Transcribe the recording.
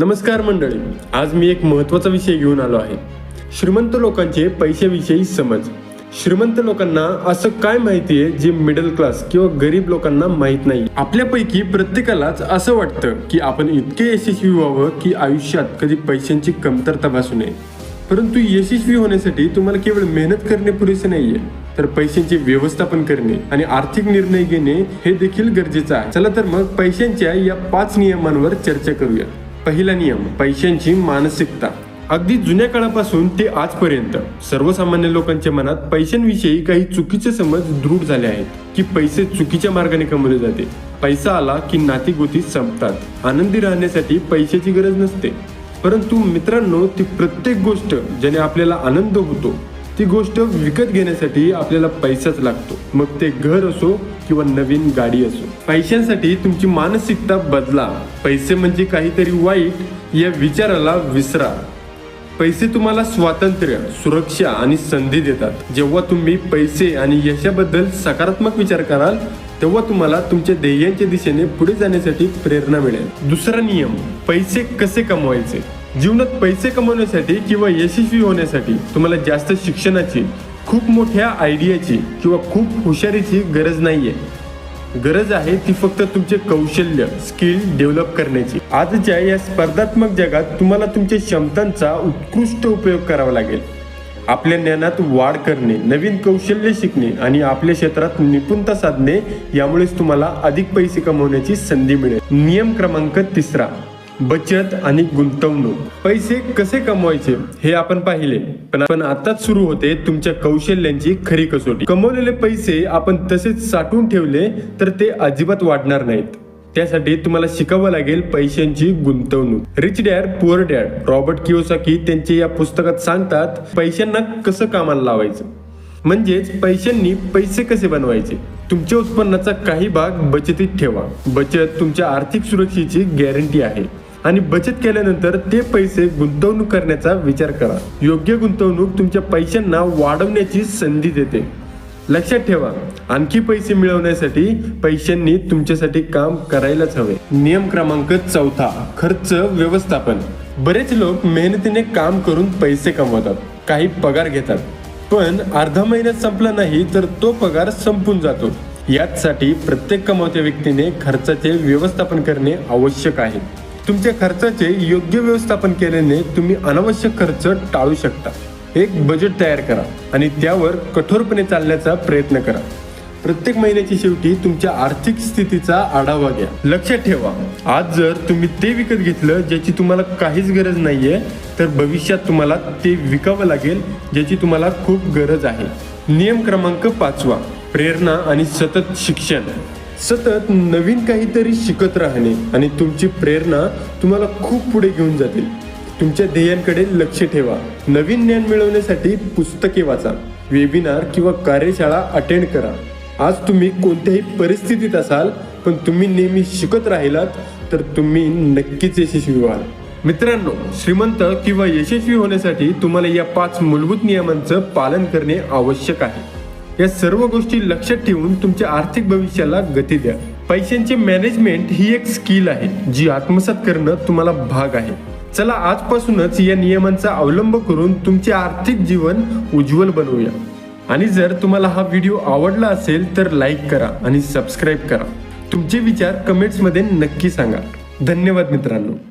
नमस्कार मंडळी आज मी एक महत्त्वाचा विषय घेऊन आलो आहे. श्रीमंत लोकांचे पैशाविषयी समज. श्रीमंत लोकांना असं काय माहिती आहे जे मिडल क्लास किंवा गरीब लोकांना माहीत नाही? आपल्यापैकी प्रत्येकालाच असं वाटतं की आपण इतके यशस्वी व्हावं की आयुष्यात कधी पैशांची कमतरता भासू नये. परंतु यशस्वी होण्यासाठी तुम्हाला केवळ मेहनत करणे पुरेसे नाहीये तर पैशांचे व्यवस्थापन करणे आणि आर्थिक निर्णय घेणे हे देखील गरजेचं आहे. चला तर मग पैशांच्या या पाच नियमांवर चर्चा करूया. पहिला नियम पैशांची मानसिकता. अगदी जुन्या काळापासून ते आजपर्यंत सर्वसामान्य लोकांच्या मनात पैशांविषयी काही चुकीचे समज दृढ झाले आहेत की पैसे चुकीच्या मार्गाने कमवले जाते. पैसा आला की नाती गोती संपतात. आनंदी राहण्यासाठी पैशाची गरज नसते. परंतु मित्रांनो ती प्रत्येक गोष्ट ज्याने आपल्याला आनंद होतो ती गोष्ट विकत घेण्यासाठी आपल्याला पैसाच लागतो. मग ते घर असो किंवा नवीन गाडी असो. पैशांसाठी तुमची मानसिकता बदला. पैसे म्हणजे काहीतरी वाईट या विचाराला विसरा. पैसे तुम्हाला स्वातंत्र्य सुरक्षा आणि संधी देतात. जेव्हा तुम्ही पैसे आणि यशाबद्दल सकारात्मक विचार कराल तेव्हा तुम्हाला तुमच्या ध्येयांच्या दिशेने पुढे जाण्यासाठी प्रेरणा मिळेल. दुसरा नियम पैसे कसे कमवायचे? जीवनात पैसे कमवण्यासाठी किंवा यशस्वी होण्यासाठी तुम्हाला जास्त शिक्षणाची खूप मोठ्या आयडियाची किंवा खूप हुशारीची गरज नाहीये. गरज आहे ती फक्त तुमचे कौशल्य स्किल डेव्हलप करण्याची. आजच्या या स्पर्धात्मक जगात तुम्हाला तुमच्या क्षमतांचा उत्कृष्ट उपयोग करावा लागेल. आपल्या ज्ञानात वाढ करणे नवीन कौशल्य शिकणे आणि आपल्या क्षेत्रात निपुणता साधणे यामुळेच तुम्हाला अधिक पैसे कमवण्याची संधी मिळेल. नियम क्रमांक तिसरा. बचत आणि गुंतवणूक. पैसे कसे कमवायचे हे आपण पाहिले. पण आपण आताच सुरू होते तुमच्या कौशल्यांची खरी कसोटी. कमवलेले पैसे आपण तसेच साठवून ठेवले तर ते अजिबात वाढणार नाहीत. त्यासाठी तुम्हाला शिकावं लागेल पैशांची गुंतवणूक. Rich dad poor dad Robert Kiyosaki त्यांचे या पुस्तकात सांगतात पैशांना कसं कामाला लावायचं? म्हणजेच पैशांनी पैसे कसे बनवायचे? तुमच्या उत्पन्नाचा काही भाग बचतीत ठेवा. बचत तुमच्या आर्थिक सुरक्षेची गॅरंटी आहे. आणि बचत केल्यानंतर ते पैसे गुंतवणूक करण्याचा विचार करा. योग्य गुंतवणूक तुमच्या पैशांना वाढवण्याची संधी देते. लक्षात ठेवा आणखी पैसे मिळवण्यासाठी पैशांनी तुमच्यासाठी काम करायलाच हवे. नियम क्रमांक चौथा खर्च व्यवस्थापन. बरेच लोक मेहनतीने काम करून पैसे कमवतात काही पगार घेतात. पण अर्धा महिन्यात संपला नाही तर तो पगार संपून जातो. याचसाठी प्रत्येक कमावत्या व्यक्तीने खर्चाचे व्यवस्थापन करणे आवश्यक आहे. तुमच्या खर्चाचे योग्य व्यवस्थापन केल्याने तुम्ही अनावश्यक खर्च टाळू शकता. एक बजेट तयार करा आणि त्यावर कठोरपणे चालण्याचा प्रयत्न करा. प्रत्येक महिन्याच्या शेवटी तुमच्या आर्थिक स्थितीचा आढावा घ्या. लक्षात ठेवा आज जर तुम्ही ते विकत घेतलं ज्याची तुम्हाला काहीच गरज नाहीये तर भविष्यात तुम्हाला ते विकावं लागेल ज्याची तुम्हाला खूप गरज आहे. नियम क्रमांक पाचवा प्रेरणा आणि सतत शिक्षण. सतत नवीन काहीतरी शिकत राहणे आणि तुमची प्रेरणा तुम्हाला खूप पुढे घेऊन जातील. तुमच्या ध्येयांकडे लक्ष ठेवा. नवीन ज्ञान मिळवण्यासाठी पुस्तके वाचा. वेबिनार किंवा कार्यशाळा अटेंड करा. आज तुम्ही कोणत्याही परिस्थितीत असाल पण तुम्ही नेहमी शिकत राहिलात तर तुम्ही नक्कीच यशस्वी व्हाल. मित्रांनो श्रीमंत किंवा यशस्वी होण्यासाठी तुम्हाला या पाच मूलभूत नियमांचं पालन करणे आवश्यक आहे. या सर्व गोष्टी लक्षात ठेवून तुमच्या आर्थिक भविष्याला गती द्या. पैशांचे मॅनेजमेंट ही एक स्किल आहे जी आत्मसात करणं तुम्हाला भाग आहे. चला आजपासूनच या नियमांचा अवलंब करून तुमचे आर्थिक जीवन उज्ज्वल बनवूया. आणि जर तुम्हाला हा व्हिडिओ आवडला असेल तर लाईक करा आणि सबस्क्राईब करा. तुमचे विचार कमेंट्समध्ये नक्की सांगा. धन्यवाद मित्रांनो.